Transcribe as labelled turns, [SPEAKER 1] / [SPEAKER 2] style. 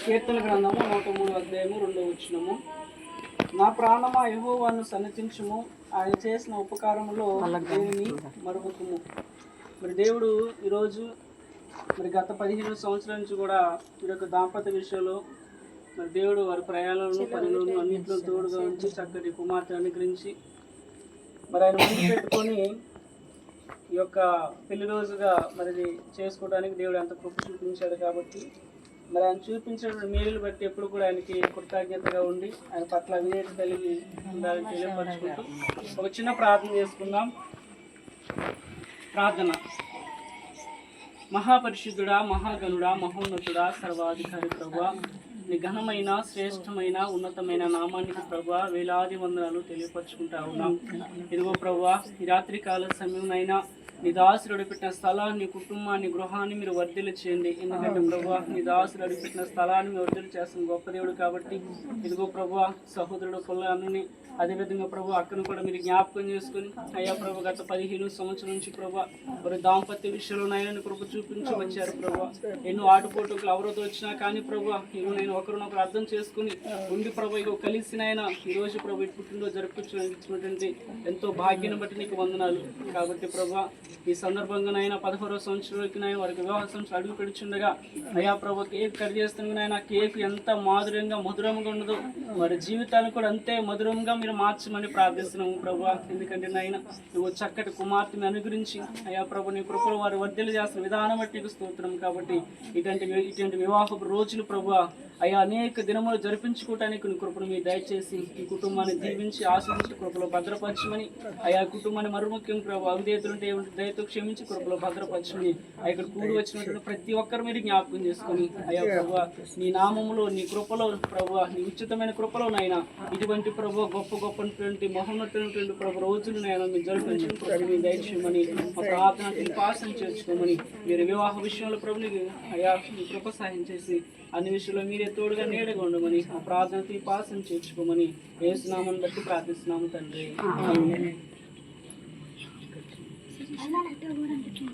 [SPEAKER 1] కీర్తన గ్రంథము నూట మూడు అధ్యాయము రెండో వచ్చినము నా ప్రాణమా యెహోవాను సన్నతించుము ఆయన చేసిన ఉపకారములో దేనిని మరుగుతుము మరి దేవుడు ఈరోజు మరి గత పదిహేను సంవత్సరాల నుంచి కూడా ఈ యొక్క దాంపత్య విషయంలో మరి దేవుడు వారి ప్రయాణంలో పనులను అన్నింటిలో తోడుగా ఉంచి చక్కటి కుమార్తె అనుగ్రహించి మరి ఆయన ముందు పెట్టుకొని ఈ యొక్క పెళ్ళి రోజుగా మరి చేసుకోవడానికి దేవుడు ఎంత కృప చూపించాడు కాబట్టి మరి ఆయన చూపించిన మేలులు బట్టి ఎప్పుడు కూడా ఆయనకి కృతజ్ఞతగా ఉండి ఆయన పట్ల విధేయత కలిగి ఉండాలని ఒక చిన్న ప్రార్థన చేసుకుందాం. ప్రార్థన. మహాపరిశుద్ధుడా మహాగణుడా మహోన్నతుడా సర్వాధికారి ప్రభా నీ ఘనమైన శ్రేష్టమైన ఉన్నతమైన నామానికి ప్రభా వేలాది వందనాలు తెలియపరుచుకుంటా ఉన్నాం. ఇదిగో ప్రభా ఈ రాత్రి కాల సమయంలో నీ దాసుడు అడిపెట్టిన స్థలాన్ని కుటుంబాన్ని గృహాన్ని మీరు వర్ధిల్లు చేయండి. ఎందుకంటే ప్రభా నీ దాసుడు అడిపెట్టిన స్థలాన్ని మీరు వర్ధిల్లు చేస్తున్న గొప్ప దేవుడు కాబట్టి ఇదిగో ప్రభా సహోదరుడు పొలాన్ని అదేవిధంగా ప్రభు అక్కను కూడా మీరు జ్ఞాపకం చేసుకుని అయ్యా ప్రభు గత పదిహేను సంవత్సరం నుంచి ప్రభు మరి దాంపత్య విషయంలో నాయన కృప చూపించి వచ్చారు ప్రభు. ఎన్నో ఆటుపోటుకులు అవరోధం వచ్చినా కానీ ప్రభు ఇవి నేను ఒకరినొకరు అర్థం చేసుకుని ఉండి ప్రభు ఇగో కలిసిన ఆయన ఈ రోజు ప్రభు ఈ పుట్టినరోజు జరుపుకుంటున్నటువంటి ఎంతో భాగ్యాన్ని బట్టి నీకు వందనాలు. కాబట్టి ప్రభు ఈ సందర్భంగా నాయన పదహారో సంవత్సరాలకి వారికి వివాహ సంవత్సరం అడుగు పెడుచుండగా అయ్యా ప్రభు కేక్ కట్ చేస్తున్న నాయన కేక్ ఎంత మాధుర్యంగా మధురంగా ఉండదు వారి జీవితాన్ని కూడా అంతే మధురంగా మీరు మార్చమని ప్రార్థిస్తున్నాము ప్రభు. ఎందుకంటే నాయన నువ్వు చక్కటి కుమార్తెని అనుగురించి అయా ప్రభు నీ కృపలు వారు వర్ధలు చేస్తున్న విధానం బట్టి నీకు స్తోత్రం. కాబట్టి ఇటువంటి ఇటువంటి వివాహపు రోజులు ప్రభు అయ్యా అనేక దినములు జరిపించుకోవటానికి నీ కృపను మీరు దయచేసి ఈ కుటుంబాన్ని దీవించి ఆశ్రయించి కృపలో భద్రపరచమని అయా కుటుంబాన్ని మరుముఖ్యం ప్రభు అవిధేతులుంటే దయతో క్షమించి కృపలో భద్రపరచుని ఇక్కడ కూడి వచ్చినటువంటి ప్రతి ఒక్కరు మీరు జ్ఞాపకం చేసుకొని అయ్యా ప్రభు నీ నామములో నీ కృపలో ప్రభు నీ ఉచితమైన కృపలో నాయన ఇటువంటి ప్రభు గొప్ప గొప్పటువంటి మహోన్నతమైనటువంటి ప్రభు రోజులు నాయన మీరు జరిపించిన దయచేయమని ప్రార్థన పాసం చేర్చుకోమని మీరు వివాహ విషయంలో ప్రభుని అయ్యా మీ కృప సహాయం చేసి అన్ని విషయంలో మీరే తోడుగా నీడగా ఉండమని ఆ ప్రార్థన పాసం చేర్చుకోమని ఏసునామని బట్టి ప్రార్థిస్తున్నాము తండ్రి. ఆమేన్.